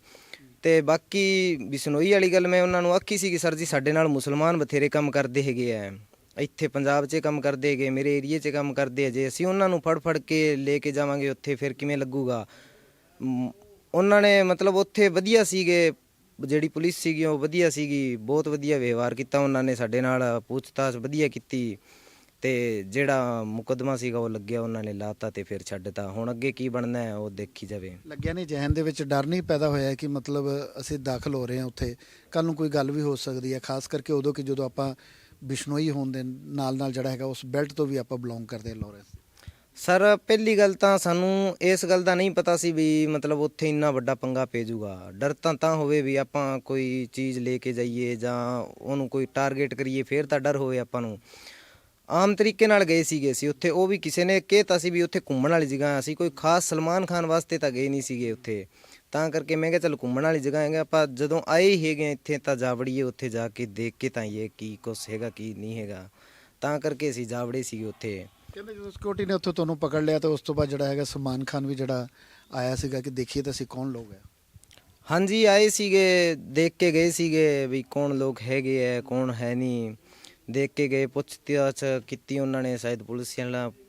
ਤੇ ਬਾਕੀ ਬਿਸਨੋਈ ਵਾਲੀ ਗੱਲ ਮੈਂ ਉਹਨਾਂ ਨੂੰ ਆਖੀ ਸੀ ਕਿ ਸਰ ਜੀ, ਸਾਡੇ ਨਾਲ ਮੁਸਲਮਾਨ ਬਥੇਰੇ ਕੰਮ ਕਰਦੇ ਹੈਗੇ ਆ ਇੱਥੇ ਪੰਜਾਬ 'ਚ ਕੰਮ ਕਰਦੇ ਹੈਗੇ, ਮੇਰੇ ਏਰੀਏ 'ਚ ਕੰਮ ਕਰਦੇ ਆ ਜੇ ਅਸੀਂ ਉਹਨਾਂ ਨੂੰ ਫੜ ਫੜ ਕੇ ਲੈ ਕੇ ਜਾਵਾਂਗੇ ਉੱਥੇ, ਫਿਰ ਕਿਵੇਂ ਲੱਗੂਗਾ? ਉਹਨਾਂ ਨੇ ਮਤਲਬ ਉੱਥੇ ਵਧੀਆ ਸੀਗੇ। ਜਿਹੜੀ ਪੁਲਿਸ ਸੀਗੀ, ਉਹ ਵਧੀਆ ਸੀਗੀ। ਬਹੁਤ ਵਧੀਆ ਵਿਵਹਾਰ ਕੀਤਾ ਉਹਨਾਂ ਨੇ ਸਾਡੇ ਨਾਲ, ਪੁੱਛਤਾਛ ਵਧੀਆ ਕੀਤੀ। ਤੇ ਜਿਹੜਾ ਮੁਕੱਦਮਾ ਸੀਗਾ ਉਹ ਲੱਗਿਆ ਉਹਨਾਂ ਨੇ ਲਾਤਾ ਤੇ ਫਿਰ ਛੱਡਤਾ। ਹੁਣ ਅੱਗੇ ਕੀ ਬਣਨਾ ਹੈ ਉਹ ਦੇਖੀ ਜਾਵੇ। ਲੱਗਿਆ ਨਹੀਂ ਜਹਨ ਦੇ ਵਿੱਚ ਡਰ ਨਹੀਂ ਪੈਦਾ ਹੋਇਆ ਕਿ ਮਤਲਬ ਅਸੀਂ ਦਾਖਲ ਹੋ ਰਹੇ ਹਾਂ ਉੱਥੇ। ਕੱਲ ਨੂੰ ਕੋਈ ਗੱਲ ਵੀ ਹੋ ਸਕਦੀ ਹੈ ਖਾਸ ਕਰਕੇ ਉਦੋਂ ਕਿ ਜਦੋਂ ਆਪਾਂ ਬਿਸ਼ਨੋਈ ਹੋਣ ਦੇ ਨਾਲ ਨਾਲ ਜਿਹੜਾ ਹੈਗਾ ਉਸ ਬੈਲਟ ਤੋਂ ਵੀ ਆਪਾਂ ਬਿਲੋਂਗ ਕਰਦੇ ਹਾਂ ਲਾਰੈਂਸ। ਸਰ ਪਹਿਲੀ ਗੱਲ ਤਾਂ ਸਾਨੂੰ ਇਸ ਗੱਲ ਦਾ ਨਹੀਂ ਪਤਾ ਸੀ ਵੀ ਮਤਲਬ ਉੱਥੇ ਇੰਨਾ ਵੱਡਾ ਪੰਗਾ ਪੈ ਜਾਊਗਾ ਡਰ ਤਾਂ ਤਾਂ ਹੋਵੇ ਵੀ ਆਪਾਂ ਕੋਈ ਚੀਜ਼ ਲੈ ਕੇ ਜਾਈਏ ਜਾਂ ਉਹਨੂੰ ਕੋਈ ਟਾਰਗੇਟ ਕਰੀਏ ਫਿਰ ਤਾਂ ਡਰ ਹੋਵੇ ਆਪਾਂ ਨੂੰ। ਆਮ ਤਰੀਕੇ ਨਾਲ ਗਏ ਸੀਗੇ ਅਸੀਂ ਉੱਥੇ ਉਹ ਵੀ ਕਿਸੇ ਨੇ ਕਹਿਤਾ ਸੀ ਵੀ ਉੱਥੇ ਘੁੰਮਣ ਵਾਲੀ ਜਗ੍ਹਾ ਅਸੀਂ ਕੋਈ ਖਾਸ ਸਲਮਾਨ ਖਾਨ ਵਾਸਤੇ ਤਾਂ ਗਏ ਨਹੀਂ ਸੀਗੇ ਉੱਥੇ। ਤਾਂ ਕਰਕੇ ਮੈਂ ਕਿਹਾ ਚਲ ਘੁੰਮਣ ਵਾਲੀ ਜਗ੍ਹਾ ਹੈਗਾ ਆਪਾਂ ਜਦੋਂ ਆਏ ਹੀ ਹੈਗੇ ਇੱਥੇ ਤਾਂ ਜਾ ਵੜੀਏ ਉੱਥੇ ਜਾ ਕੇ ਦੇਖ ਕੇ ਤਾਂ ਇਹ ਕੀ ਕੁਛ ਹੈਗਾ ਕੀ ਨਹੀਂ ਹੈਗਾ। ਤਾਂ ਕਰਕੇ ਅਸੀਂ ਜਾ ਵੜੇ ਸੀਗੇ ਉੱਥੇ। ਕਹਿੰਦੇ ਜਦੋਂ ਸਿਕਿਉਰਿਟੀ ਨੇ ਉੱਥੇ ਤੁਹਾਨੂੰ ਪਕੜ ਲਿਆ ਤਾਂ ਉਸ ਤੋਂ ਬਾਅਦ ਜਿਹੜਾ ਹੈਗਾ ਸਲਮਾਨ ਖਾਨ ਵੀ ਜਿਹੜਾ ਆਇਆ ਸੀਗਾ ਕਿ ਦੇਖੀਏ ਤਾਂ ਅਸੀਂ ਕੌਣ ਲੋਕ ਹੈ। ਹਾਂਜੀ ਆਏ ਸੀਗੇ ਦੇਖ ਕੇ ਗਏ ਸੀਗੇ ਵੀ ਕੌਣ ਲੋਕ ਹੈਗੇ ਐ ਕੌਣ ਹੈ ਨਹੀਂ। ਦੇਖ ਕੇ ਗਏ ਪੁੱਛਤਾਛ ਕੀਤੀ ਉਹਨਾਂ ਨੇ ਸ਼ਾਇਦ ਪੁਲਿਸੀਆਂ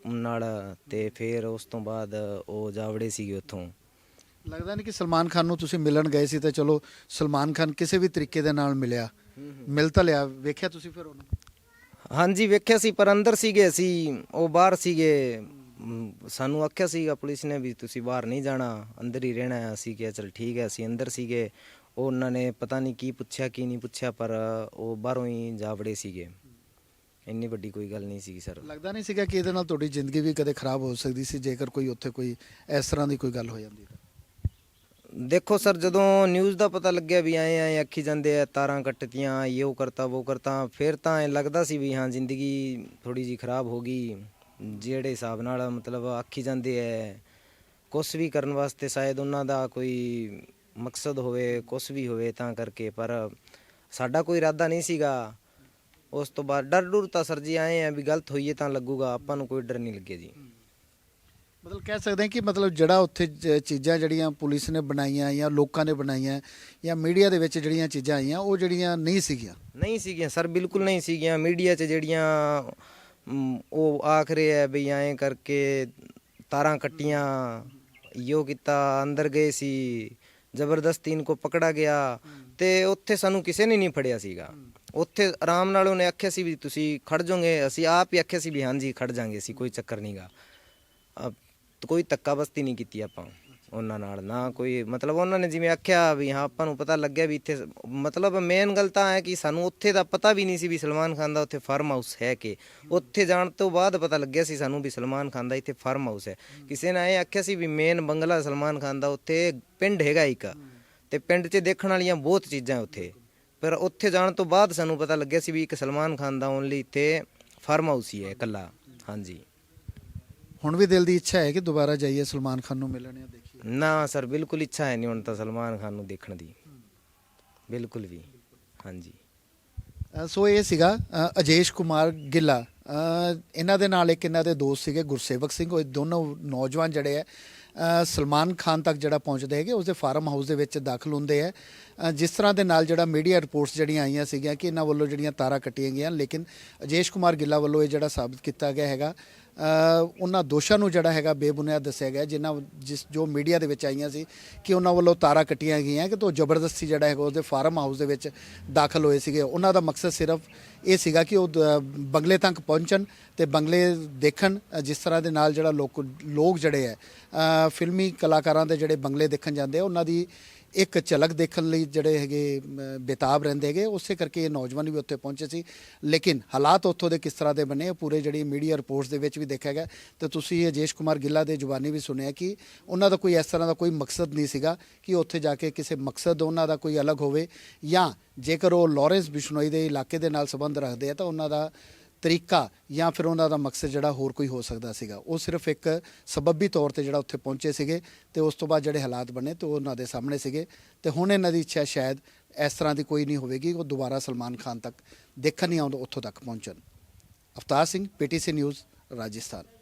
ਨਾਲ ਤੇ ਫਿਰ ਉਸ ਤੋਂ ਬਾਅਦ ਉਹ ਜਾਵੜੇ ਸੀਗੇ ਉੱਥੋਂ। ਲੱਗਦਾ ਨਹੀਂ ਕਿ ਸਲਮਾਨ ਖਾਨ ਨੂੰ ਤੁਸੀਂ ਮਿਲਣ ਗਏ ਸੀ ਤਾਂ ਚਲੋ ਸਲਮਾਨ ਖਾਨ ਕਿਸੇ ਵੀ ਤਰੀਕੇ ਦੇ ਨਾਲ ਮਿਲਿਆ। ਮਿਲ ਤਾਂ ਲਿਆ ਵੇਖਿਆ ਤੁਸੀਂ ਫਿਰ ਉਹਨੂੰ? ਹਾਂਜੀ ਵੇਖਿਆ ਸੀ ਪਰ ਅੰਦਰ ਸੀਗੇ ਅਸੀਂ ਉਹ ਬਾਹਰ ਸੀਗੇ। ਸਾਨੂੰ ਆਖਿਆ ਸੀਗਾ ਪੁਲਿਸ ਨੇ ਵੀ ਤੁਸੀਂ ਬਾਹਰ ਨਹੀਂ ਜਾਣਾ ਅੰਦਰ ਹੀ ਰਹਿਣਾ ਹੈ। ਅਸੀਂ ਕਿਹਾ ਚਲ ਠੀਕ ਹੈ ਅਸੀਂ ਅੰਦਰ ਸੀਗੇ। ਉਹ ਉਹਨਾਂ ਨੇ ਪਤਾ ਨਹੀਂ ਕੀ ਪੁੱਛਿਆ ਕੀ ਨਹੀਂ ਪੁੱਛਿਆ ਪਰ ਉਹ ਬਾਹਰੋਂ ਹੀ ਜਾਵੜੇ ਸੀਗੇ। ਇੰਨੀ ਵੱਡੀ ਕੋਈ ਗੱਲ ਨਹੀਂ ਸੀਗੀ ਸਰ। ਲੱਗਦਾ ਨਹੀਂ ਸੀਗਾ ਕਿ ਇਹਦੇ ਨਾਲ ਤੁਹਾਡੀ ਜ਼ਿੰਦਗੀ ਵੀ ਕਦੇ ਖਰਾਬ ਹੋ ਸਕਦੀ ਸੀ ਜੇਕਰ ਕੋਈ ਉੱਥੇ ਕੋਈ ਇਸ ਤਰ੍ਹਾਂ ਦੀ ਕੋਈ ਗੱਲ ਹੋ ਜਾਂਦੀ ਤਾਂ? ਦੇਖੋ ਸਰ ਜਦੋਂ ਨਿਊਜ਼ ਦਾ ਪਤਾ ਲੱਗਿਆ ਵੀ ਆਏ ਆਏ ਆਖੀ ਜਾਂਦੇ ਆ ਤਾਰਾਂ ਕੱਟਤੀਆਂ ਇਹ ਉਹ ਕਰਤਾ ਉਹ ਕਰਤਾ ਫਿਰ ਤਾਂ ਐਂ ਲੱਗਦਾ ਸੀ ਵੀ ਹਾਂ ਜ਼ਿੰਦਗੀ ਥੋੜੀ ਜੀ ਖਰਾਬ ਹੋ ਗਈ। ਜਿਹੜੇ ਹਿਸਾਬ ਨਾਲ ਮਤਲਬ ਆਖੀ ਜਾਂਦੇ ਐ ਕੁਛ ਵੀ ਕਰਨ ਵਾਸਤੇ ਸ਼ਾਇਦ ਉਹਨਾਂ ਦਾ ਕੋਈ ਮਕਸਦ ਹੋਵੇ ਕੁਛ ਵੀ ਹੋਵੇ ਤਾਂ ਕਰਕੇ ਪਰ ਸਾਡਾ ਕੋਈ ਇਰਾਦਾ ਨਹੀਂ ਸੀਗਾ। ਉਸ ਤੋਂ ਬਾਅਦ ਡਰ ਡੁਰ ਤਾਂ ਸਰ ਜੀ ਆਏ ਆ ਵੀ ਗਲਤ ਹੋਈਏ ਤਾਂ ਲੱਗੂਗਾ ਆਪਾਂ ਨੂੰ ਕੋਈ ਡਰ ਨਹੀਂ ਲੱਗਿਆ ਜੀ। ਮਤਲਬ ਕਹਿ ਸਕਦੇ ਹਾਂ ਕਿ ਮਤਲਬ ਜਿਹੜਾ ਉੱਥੇ ਜ- ਚੀਜ਼ਾਂ ਜਿਹੜੀਆਂ ਪੁਲਿਸ ਨੇ ਬਣਾਈਆਂ ਜਾਂ ਲੋਕਾਂ ਨੇ ਬਣਾਈਆਂ ਜਾਂ ਮੀਡੀਆ ਦੇ ਵਿੱਚ ਜਿਹੜੀਆਂ ਚੀਜ਼ਾਂ ਆਈਆਂ ਉਹ ਜਿਹੜੀਆਂ ਨਹੀਂ ਸੀਗੀਆਂ? ਨਹੀਂ ਸੀਗੀਆਂ ਸਰ ਬਿਲਕੁਲ ਨਹੀਂ ਸੀਗੀਆਂ। ਮੀਡੀਆ 'ਚ ਜਿਹੜੀਆਂ ਮ, ਉਹ ਆਖ ਰਹੇ ਆ ਵੀ ਐਂ ਕਰਕੇ ਤਾਰਾਂ ਕੱਟੀਆਂ ਯੋ ਕੀਤਾ ਅੰਦਰ ਗਏ ਸੀ ਜ਼ਬਰਦਸਤੀ ਇਨਕੋ ਪਕੜਾ ਗਿਆ ਤੇ ਉੱਥੇ ਸਾਨੂੰ ਕਿਸੇ ਨੇ ਨਹੀਂ ਫੜਿਆ ਸੀਗਾ। ਉੱਥੇ ਆਰਾਮ ਨਾਲ ਉਹਨੇ ਆਖਿਆ ਸੀ ਵੀ ਤੁਸੀਂ ਖੜ ਜਾਓਗੇ, ਅਸੀਂ ਆਪ ਹੀ ਆਖਿਆ ਸੀ ਵੀ ਹਾਂਜੀ ਖੜ ਜਾਾਂਗੇ ਅਸੀਂ, ਕੋਈ ਚੱਕਰ ਨਹੀਂਗਾ ਕੋਈ ਧੱਕਾ ਬਸਤੀ ਨਹੀਂ ਕੀਤੀ ਆਪਾਂ ਉਹਨਾਂ ਨਾਲ, ਨਾ ਕੋਈ ਮਤਲਬ ਉਹਨਾਂ ਨੇ ਜਿਵੇਂ ਆਖਿਆ ਵੀ ਹਾਂ ਆਪਾਂ ਨੂੰ ਪਤਾ ਲੱਗਿਆ ਵੀ ਇੱਥੇ ਮਤਲਬ ਮੇਨ ਗੱਲ ਤਾਂ ਹੈ ਕਿ ਸਾਨੂੰ ਉੱਥੇ ਦਾ ਪਤਾ ਵੀ ਨਹੀਂ ਸੀ ਵੀ ਸਲਮਾਨ ਖਾਨ ਦਾ ਉੱਥੇ ਫਾਰਮ ਹਾਊਸ ਹੈ ਕਿ। ਉੱਥੇ ਜਾਣ ਤੋਂ ਬਾਅਦ ਪਤਾ ਲੱਗਿਆ ਸੀ ਸਾਨੂੰ ਵੀ ਸਲਮਾਨ ਖਾਨ ਦਾ ਇੱਥੇ ਫਾਰਮ ਹਾਊਸ ਹੈ। ਕਿਸੇ ਨੇ ਇਹ ਆਖਿਆ ਸੀ ਵੀ ਮੇਨ ਬੰਗਲਾ ਸਲਮਾਨ ਖਾਨ ਦਾ ਉੱਥੇ ਪਿੰਡ ਹੈਗਾ ਇੱਕ ਤੇ ਪਿੰਡ 'ਚ ਦੇਖਣ ਵਾਲੀਆਂ ਬਹੁਤ ਚੀਜ਼ਾਂ ਉੱਥੇ। ਪਰ ਉੱਥੇ ਜਾਣ ਤੋਂ ਬਾਅਦ ਸਾਨੂੰ ਪਤਾ ਲੱਗਿਆ ਸੀ ਵੀ ਇੱਕ ਸਲਮਾਨ ਖਾਨ ਦਾ ਓਨਲੀ ਇੱਥੇ ਫਾਰਮ ਹਾਊਸ ਹੀ ਹੈ ਇਕੱਲਾ। ਹਾਂਜੀ। ਹੁਣ ਵੀ ਦਿਲ ਦੀ ਇੱਛਾ ਹੈ ਕਿ ਦੁਬਾਰਾ ਜਾਈਏ ਸਲਮਾਨ ਖਾਨ ਨੂੰ ਮਿਲਣ ਜਾਂ ਦੇਖੀਏ? ਨਾ ਸਰ ਬਿਲਕੁਲ ਇੱਛਾ ਹੈ ਨਹੀਂ ਹੁਣ ਤਾਂ ਸਲਮਾਨ ਖਾਨ ਨੂੰ ਦੇਖਣ ਦੀ। ਬਿਲਕੁਲ ਵੀ। ਹਾਂਜੀ। ਸੋ ਇਹ ਸੀਗਾ ਅਜੇਸ਼ ਕੁਮਾਰ ਗਿੱਲਾ। ਇਹਨਾਂ ਦੇ ਨਾਲ ਇੱਕ ਇਹਨਾਂ ਦੇ ਦੋਸਤ ਸੀਗੇ ਗੁਰਸੇਵਕ ਸਿੰਘ। ਉਹ ਦੋਨੋਂ ਨੌਜਵਾਨ ਜਿਹੜੇ ਆ ਸਲਮਾਨ ਖਾਨ ਤੱਕ ਜਿਹੜਾ ਪਹੁੰਚਦੇ ਹੈਗੇ, ਉਸਦੇ ਫਾਰਮ ਹਾਊਸ ਦੇ ਵਿੱਚ ਦਾਖਲ ਹੁੰਦੇ ਹੈ ਜਿਸ ਤਰ੍ਹਾਂ ਦੇ ਨਾਲ ਜਿਹੜਾ ਮੀਡੀਆ ਰਿਪੋਰਟਸ ਜਿਹੜੀਆਂ ਆਈਆਂ ਸੀਗੀਆਂ ਕਿ ਇਹਨਾਂ ਵੱਲੋਂ ਜਿਹੜੀਆਂ ਤਾਰਾਂ ਕੱਟੀਆਂ ਗਈਆਂ, ਲੇਕਿਨ ਅਜੇਸ਼ ਕੁਮਾਰ ਗਿੱਲਾ ਵੱਲੋਂ ਇਹ ਜਿਹੜਾ ਸਾਬਤ ਕੀਤਾ ਗਿਆ ਹੈਗਾ। ਉਹਨਾਂ ਦੋਸ਼ਾਂ ਨੂੰ ਜਿਹੜਾ ਹੈਗਾ ਬੇਬੁਨਿਆਦ ਦੱਸਿਆ ਗਿਆ, ਜਿਨ੍ਹਾਂ ਜਿਸ ਜੋ ਮੀਡੀਆ ਦੇ ਵਿੱਚ ਆਈਆਂ ਸੀ ਕਿ ਉਹਨਾਂ ਵੱਲੋਂ ਤਾਰਾਂ ਕੱਟੀਆਂ ਗਈਆਂ ਕਿ ਤੋਂ ਜ਼ਬਰਦਸਤੀ ਜਿਹੜਾ ਹੈਗਾ ਉਹਦੇ ਫਾਰਮ ਹਾਊਸ ਦੇ ਵਿੱਚ ਦਾਖਲ ਹੋਏ ਸੀਗੇ। ਉਹਨਾਂ ਦਾ ਮਕਸਦ ਸਿਰਫ ਇਹ ਸੀਗਾ ਕਿ ਉਹ ਬੰਗਲੇ ਤੱਕ ਪਹੁੰਚਣ ਤੇ ਬੰਗਲੇ ਦੇਖਣ, ਜਿਸ ਤਰ੍ਹਾਂ ਦੇ ਨਾਲ ਜਿਹੜਾ ਲੋਕ ਲੋਕ ਜਿਹੜੇ ਹੈ ਫਿਲਮੀ ਕਲਾਕਾਰਾਂ ਦੇ ਜਿਹੜੇ ਬੰਗਲੇ ਦੇਖਣ ਜਾਂਦੇ ਆ, ਉਹਨਾਂ ਦੀ ਇੱਕ ਝਲਕ ਦੇਖਣ ਲਈ ਜਿਹੜੇ ਹੈਗੇ ਬੇਤਾਬ ਰਹਿੰਦੇ ਹੈਗੇ, ਉਸੇ ਕਰਕੇ ਇਹ ਨੌਜਵਾਨ ਵੀ ਉੱਥੇ ਪਹੁੰਚੇ ਸੀ। ਲੇਕਿਨ ਹਾਲਾਤ ਉੱਥੋਂ ਦੇ ਕਿਸ ਤਰ੍ਹਾਂ ਦੇ ਬਣੇ ਪੂਰੇ ਜਿਹੜੀ ਮੀਡੀਆ ਰਿਪੋਰਟਸ ਦੇ ਵਿੱਚ ਵੀ ਦੇਖਿਆ ਗਿਆ। ਤੇ ਤੁਸੀਂ ਅਜੇਸ਼ ਕੁਮਾਰ ਗਿੱਲਾ ਦੇ ਜ਼ੁਬਾਨੀ ਵੀ ਸੁਣਿਆ ਕਿ ਉਹਨਾਂ ਦਾ ਕੋਈ ਇਸ ਤਰ੍ਹਾਂ ਦਾ ਕੋਈ ਮਕਸਦ ਨਹੀਂ ਸੀਗਾ ਕਿ ਉੱਥੇ ਜਾ ਕੇ ਕਿਸੇ ਮਕਸਦ ਉਹਨਾਂ ਦਾ ਕੋਈ ਅਲੱਗ ਹੋਵੇ ਜਾਂ ਜੇਕਰ ਉਹ ਲਾਰੈਂਸ ਬਿਸ਼ਨੋਈ ਦੇ ਇਲਾਕੇ ਦੇ ਨਾਲ ਸੰਬੰਧ ਰੱਖਦੇ ਆ ਤਾਂ ਉਹਨਾਂ ਦਾ ਤਰੀਕਾ ਜਾਂ ਫਿਰ ਉਹਨਾਂ ਦਾ ਮਕਸਦ ਜਿਹੜਾ ਹੋਰ ਕੋਈ ਹੋ ਸਕਦਾ ਸੀਗਾ। ਉਹ ਸਿਰਫ ਇੱਕ ਸਬੱਬੀ ਤੌਰ ਤੇ ਜਿਹੜਾ ਉੱਥੇ ਪਹੁੰਚੇ ਸੀਗੇ ਤੇ ਉਸ ਤੋਂ ਬਾਅਦ ਜਿਹੜੇ ਹਾਲਾਤ ਬਣੇ ਤੇ ਉਹ ਉਹਨਾਂ ਦੇ ਸਾਹਮਣੇ ਸੀਗੇ। ਤੇ ਹੁਣ ਇਹਨਾਂ ਦੀ ਇੱਛਾ ਸ਼ਾਇਦ ਇਸ ਤਰ੍ਹਾਂ ਦੀ ਕੋਈ ਨਹੀਂ ਹੋਵੇਗੀ, ਉਹ ਦੁਬਾਰਾ ਸਲਮਾਨ ਖਾਨ ਤੱਕ ਦੇਖਣ ਨਹੀਂ ਆਉਂਦਾ, ਉੱਥੋਂ ਤੱਕ ਪਹੁੰਚਣ। Avtar Singh, PTC news, Rajasthan.